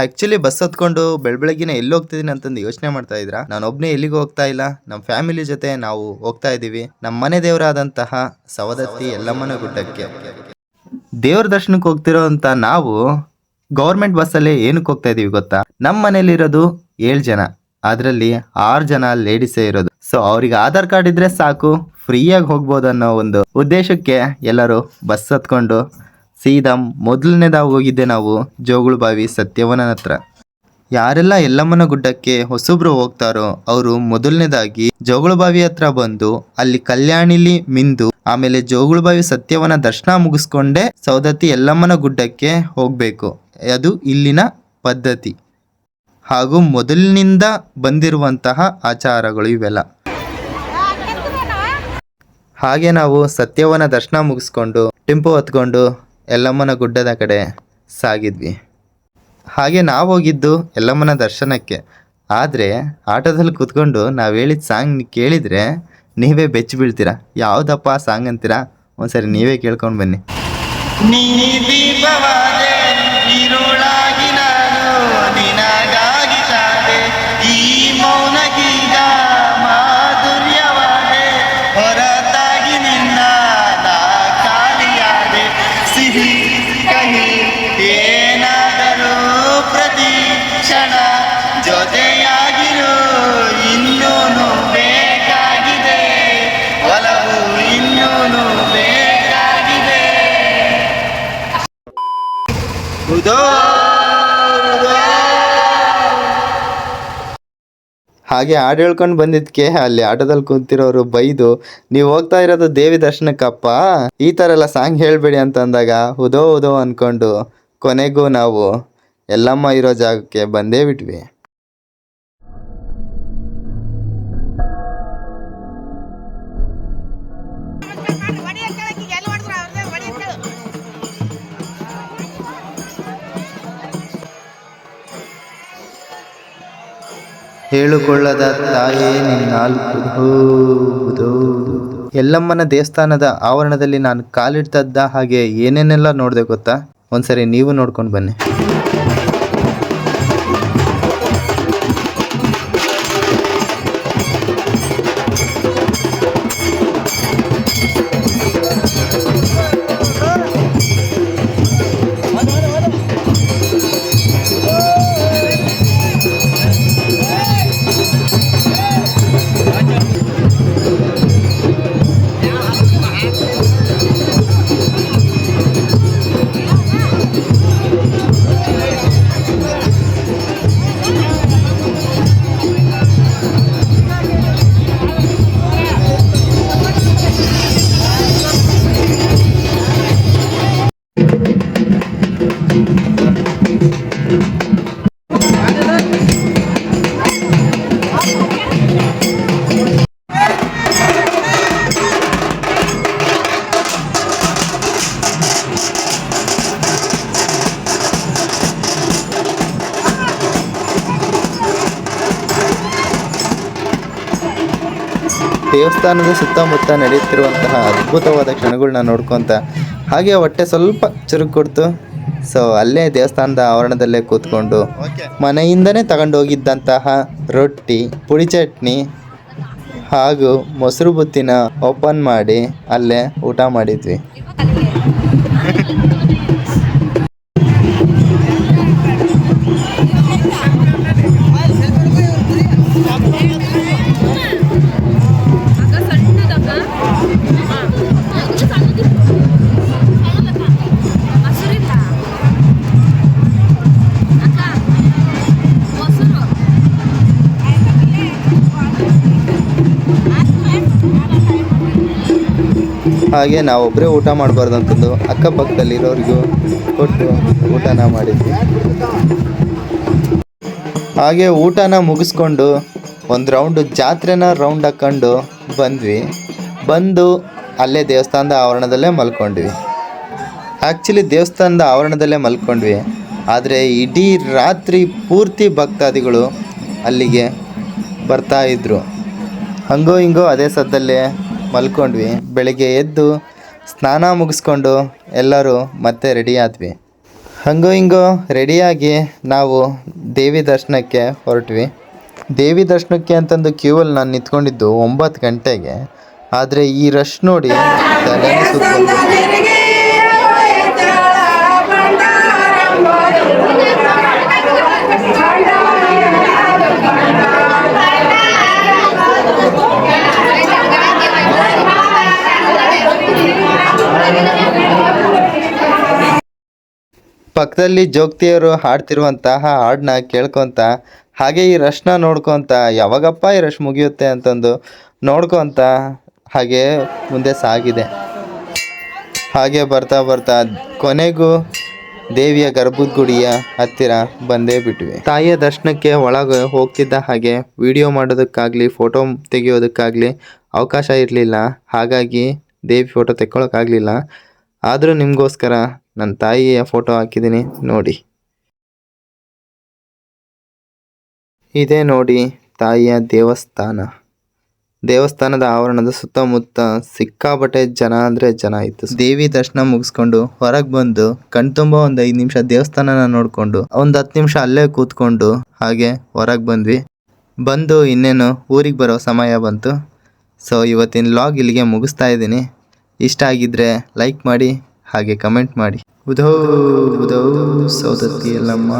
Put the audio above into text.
Actually bus ಹತ್ಕೊಂಡು ಬೆಳ್ ಬೆಳಗ್ಗಿನ ಎಲ್ಲಿ ಹೋಗ್ತಿದೀನಿ ಅಂತಂದು ಯೋಚನೆ ಮಾಡ್ತಾ ಇದ್ರ? ನಾನು ಒಬ್ನೇ ಎಲ್ಲಿಗೂ ಹೋಗ್ತಾ ಇಲ್ಲ. ನಮ್ಮ ಫ್ಯಾಮಿಲಿ ಜೊತೆ ನಾವು ಹೋಗ್ತಾ ಇದೀವಿ ನಮ್ಮ ಮನೆ ದೇವರಾದಂತಹ ಸವದತ್ತಿ ಯಲ್ಲಮ್ಮನ ಗುಡ್ಡಕ್ಕೆ. ದೇವ್ರ ದರ್ಶನಕ್ಕೆ ಹೋಗ್ತಿರೋ ಅಂತ ನಾವು ಗೌರ್ಮೆಂಟ್ ಬಸ್ಸಲ್ಲಿ ಏನಕ್ಕೆ ಹೋಗ್ತಾ ಇದೀವಿ ಗೊತ್ತಾ? ನಮ್ಮ ಮನೇಲಿರೋದು ಏಳು ಜನ. ಅದರಲ್ಲಿ ಆರು ಜನ ಲೇಡೀಸೇ ಇರೋದು. ಸೊ ಅವ್ರಿಗೆ ಆಧಾರ್ ಕಾರ್ಡ್ ಇದ್ರೆ ಸಾಕು. ಫ್ರೀಯಾಗಿ ಹೋಗ್ಬೋದು ಅನ್ನೋ ಒಂದು ಉದ್ದೇಶಕ್ಕೆ ಎಲ್ಲರೂ ಬಸ್ ಹತ್ಕೊಂಡು ಸೀದಾ ಮೊದಲನೇದಾಗಿ ಹೋಗಿದ್ದೆ ನಾವು ಜೋಗುಳು ಬಾವಿ ಸತ್ಯವನ ಹತ್ರ. ಯಾರೆಲ್ಲ ಯಲ್ಲಮ್ಮನ ಗುಡ್ಡಕ್ಕೆ ಹೊಸಬ್ರು ಹೋಗ್ತಾರೋ ಅವರು ಮೊದಲನೇದಾಗಿ ಜೋಗುಳಬಾವಿ ಹತ್ರ ಬಂದು ಅಲ್ಲಿ ಕಲ್ಯಾಣಿಲಿ ಮಿಂದು ಆಮೇಲೆ ಜೋಗುಳಬಾವಿ ಸತ್ಯವನ ದರ್ಶನ ಮುಗಿಸ್ಕೊಂಡೆ ಸೌದತ್ತಿ ಯಲ್ಲಮ್ಮನ ಗುಡ್ಡಕ್ಕೆ ಹೋಗ್ಬೇಕು. ಅದು ಇಲ್ಲಿನ ಪದ್ಧತಿ. ಹಾಗೂ ಮೊದಲಿನಿಂದ ಬಂದಿರುವಂತಹ ಆಚಾರಗಳು ಇವೆಲ್ಲ. ಹಾಗೆ ನಾವು ಸತ್ಯವನ ದರ್ಶನ ಮುಗಿಸ್ಕೊಂಡು, ಟೆಂಪೋ ಹತ್ಕೊಂಡು ಯಲ್ಲಮ್ಮನ ಗುಡ್ಡದ ಕಡೆ ಸಾಗಿದ್ವಿ. ಹಾಗೆ ನಾವು ಹೋಗಿದ್ದು ಯಲ್ಲಮ್ಮನ ದರ್ಶನಕ್ಕೆ. ಆದರೆ ಆಟೋದಲ್ಲಿ ಕೂತ್ಕೊಂಡು ನಾವು ಹೇಳಿದ ಸಾಂಗ್ ಕೇಳಿದರೆ ನೀವೇ ಬೆಚ್ಚಿ ಬೀಳ್ತೀರಾ? ಯಾವುದಪ್ಪ ಸಾಂಗ್ ಅಂತೀರಾ? ಒಂದ್ಸರಿ ನೀವೇ ಕೇಳ್ಕೊಂಡು ಬನ್ನಿ. ಹಾಗೆ ಹಾಡು ಹೇಳ್ಕೊಂಡು ಬಂದಿದ್ದಕ್ಕೆ ಅಲ್ಲಿ ಆಟೋದಲ್ಲಿ ಕುಂತಿರೋರು ಬೈದು, ನೀವು ಹೋಗ್ತಾ ಇರೋದು ದೇವಿ ದರ್ಶನಕ್ಕಪ್ಪ? ಈ ಥರ ಎಲ್ಲ ಸಾಂಗ್ ಹೇಳಬೇಡಿ ಅಂತ ಅಂದಾಗ ಉದೋ ಉದೋ ಅಂದ್ಕೊಂಡು ಕೊನೆಗೂ ನಾವು, ಎಲ್ಲಮ್ಮ ಇರೋ ಜಾಗಕ್ಕೆ ಬಂದೇ ಬಿಟ್ವಿ. ಹೇಳುಕೊಳ್ಳದ ತಾಯೇ ನಿನ್ನಾಲ್ಕು ಎಲ್ಲಮ್ಮನ ದೇವಸ್ಥಾನದ ಆವರಣದಲ್ಲಿ ನಾನು ಕಾಲಿಡ್ತದ್ದ ಹಾಗೆ ಏನೇನೆಲ್ಲ ನೋಡಿದೆ ಗೊತ್ತಾ? ಒಂದ್ಸರಿ ನೀವು ನೋಡ್ಕೊಂಡು ಬನ್ನಿ. ದೇವಸ್ಥಾನದ ಸುತ್ತಮುತ್ತ ನಡೆಯುತ್ತಿರುವಂತಹ ಅದ್ಭುತವಾದ ಕ್ಷಣಗಳನ್ನ ನೋಡ್ಕೊತ ಹಾಗೆ ಹೊಟ್ಟೆ ಸ್ವಲ್ಪ ಚುರುಕು ಕೊಡ್ತು. ಸೊ ಅಲ್ಲೇ ದೇವಸ್ಥಾನದ ಆವರಣದಲ್ಲೇ ಕೂತ್ಕೊಂಡು ಮನೆಯಿಂದನೇ ತಗೊಂಡೋಗಿದ್ದಂತಹ ರೊಟ್ಟಿ ಪುಡಿ ಚಟ್ನಿ ಹಾಗೂ ಮೊಸರು ಬುತ್ತಿನ ಓಪನ್ ಮಾಡಿ ಅಲ್ಲೇ ಊಟ ಮಾಡಿದ್ವಿ. ಹಾಗೆ ನಾವೊಬ್ಬರೇ ಊಟ ಮಾಡಬಾರ್ದು ಅಂತಂದು ಅಕ್ಕಪಕ್ಕದಲ್ಲಿರೋರಿಗೂ ಕೊಟ್ಟು ಊಟನ ಮಾಡಿದ್ವಿ. ಹಾಗೆ ಊಟನ ಮುಗಿಸ್ಕೊಂಡು ಒಂದು ರೌಂಡು ಜಾತ್ರೆನ ರೌಂಡ್ ಹಾಕ್ಕೊಂಡು ಬಂದ್ವಿ. ಬಂದು ಅಲ್ಲೇ ದೇವಸ್ಥಾನದ ಆವರಣದಲ್ಲೇ ಮಲ್ಕೊಂಡ್ವಿ. ಆ್ಯಕ್ಚುಲಿ ದೇವಸ್ಥಾನದ ಆವರಣದಲ್ಲೇ ಮಲ್ಕೊಂಡ್ವಿ. ಆದರೆ ಇಡೀ ರಾತ್ರಿ ಪೂರ್ತಿ ಭಕ್ತಾದಿಗಳು ಅಲ್ಲಿಗೆ ಬರ್ತಾ ಇದ್ರು. ಹಂಗೋ ಹಿಂಗೋ ಅದೇ ಸದ್ದಲ್ಲೇ ಮಲ್ಕೊಂಡ್ವಿ. ಬೆಳಗ್ಗೆ ಎದ್ದು ಸ್ನಾನ ಮುಗಿಸ್ಕೊಂಡು ಎಲ್ಲರೂ ಮತ್ತೆ ರೆಡಿ ಆದ್ವಿ. ಹಂಗೋ ಹಿಂಗೋ ರೆಡಿಯಾಗಿ ನಾವು ದೇವಿ ದರ್ಶನಕ್ಕೆ ಹೊರಟ್ವಿ. ದೇವಿ ದರ್ಶನಕ್ಕೆ ಅಂತಂದು ಕ್ಯೂವಲ್ಲಿ ನಾನು ನಿಂತ್ಕೊಂಡಿದ್ದು ಒಂಬತ್ತು ಗಂಟೆಗೆ. ಆದರೆ ಈ ರಶ್ ನೋಡಿ ತಲೆನೇ ಸುತ್ತ್ ಪಕ್ಕದಲ್ಲಿ ಜೋಗ್ತಿಯವರು ಹಾಡ್ತಿರುವಂತಹ ಹಾಡನ್ನ ಕೇಳ್ಕೊತ, ಹಾಗೆ ಈ ರಶ್ನ ನೋಡ್ಕೊತ, ಯಾವಾಗಪ್ಪ ಈ ರಶ್ ಮುಗಿಯುತ್ತೆ ಅಂತಂದು ನೋಡ್ಕೊತ ಹಾಗೆ ಮುಂದೆ ಸಾಗಿದೆ. ಹಾಗೆ ಬರ್ತಾ ಬರ್ತಾ ಕೊನೆಗೂ ದೇವಿಯ ಗರ್ಭದ ಗುಡಿಯ ಹತ್ತಿರ ಬಂದೇ ಬಿಟ್ವಿ. ತಾಯಿಯ ದರ್ಶನಕ್ಕೆ ಒಳಗೆ ಹೋಗ್ತಿದ್ದ ಹಾಗೆ ವಿಡಿಯೋ ಮಾಡೋದಕ್ಕಾಗಲಿ, ಫೋಟೋ ತೆಗೆಯೋದಕ್ಕಾಗಲಿ ಅವಕಾಶ ಇರಲಿಲ್ಲ. ಹಾಗಾಗಿ ದೇವಿ ಫೋಟೋ ತೆಕ್ಕೊಳಕ್ಕಾಗಲಿಲ್ಲ. ಆದರೂ ನಿಮಗೋಸ್ಕರ ನನ್ನ ತಾಯಿಯ ಫೋಟೋ ಹಾಕಿದ್ದೀನಿ, ನೋಡಿ. ಇದೇ ನೋಡಿ ತಾಯಿಯ ದೇವಸ್ಥಾನ. ದೇವಸ್ಥಾನದ ಆವರಣದ ಸುತ್ತಮುತ್ತ ಸಿಕ್ಕಾಪಟ್ಟೆ ಜನ ಅಂದರೆ ಜನ ಇತ್ತು. ದೇವಿ ದರ್ಶನ ಮುಗಿಸ್ಕೊಂಡು ಹೊರಗೆ ಬಂದು ಕಣ್ತುಂಬ ಒಂದು ಐದು ನಿಮಿಷ ದೇವಸ್ಥಾನನ ನೋಡಿಕೊಂಡು, ಒಂದು ಹತ್ತು ನಿಮಿಷ ಅಲ್ಲೇ ಕೂತ್ಕೊಂಡು ಹಾಗೆ ಹೊರಗೆ ಬಂದ್ವಿ. ಬಂದು ಇನ್ನೇನು ಊರಿಗೆ ಬರೋ ಸಮಯ ಬಂತು. ಸೊ ಇವತ್ತಿನ ಲಾಗ್ ಇಲ್ಲಿಗೆ ಮುಗಿಸ್ತಾ ಇದ್ದೀನಿ. ಇಷ್ಟ ಆಗಿದ್ರೆ ಲೈಕ್ ಮಾಡಿ ಹಾಗೆ ಕಮೆಂಟ್ ಮಾಡಿ. ಉದೋ ಉದೋ ಸೌದತ್ತಿ ಎಲ್ಲಮ್ಮ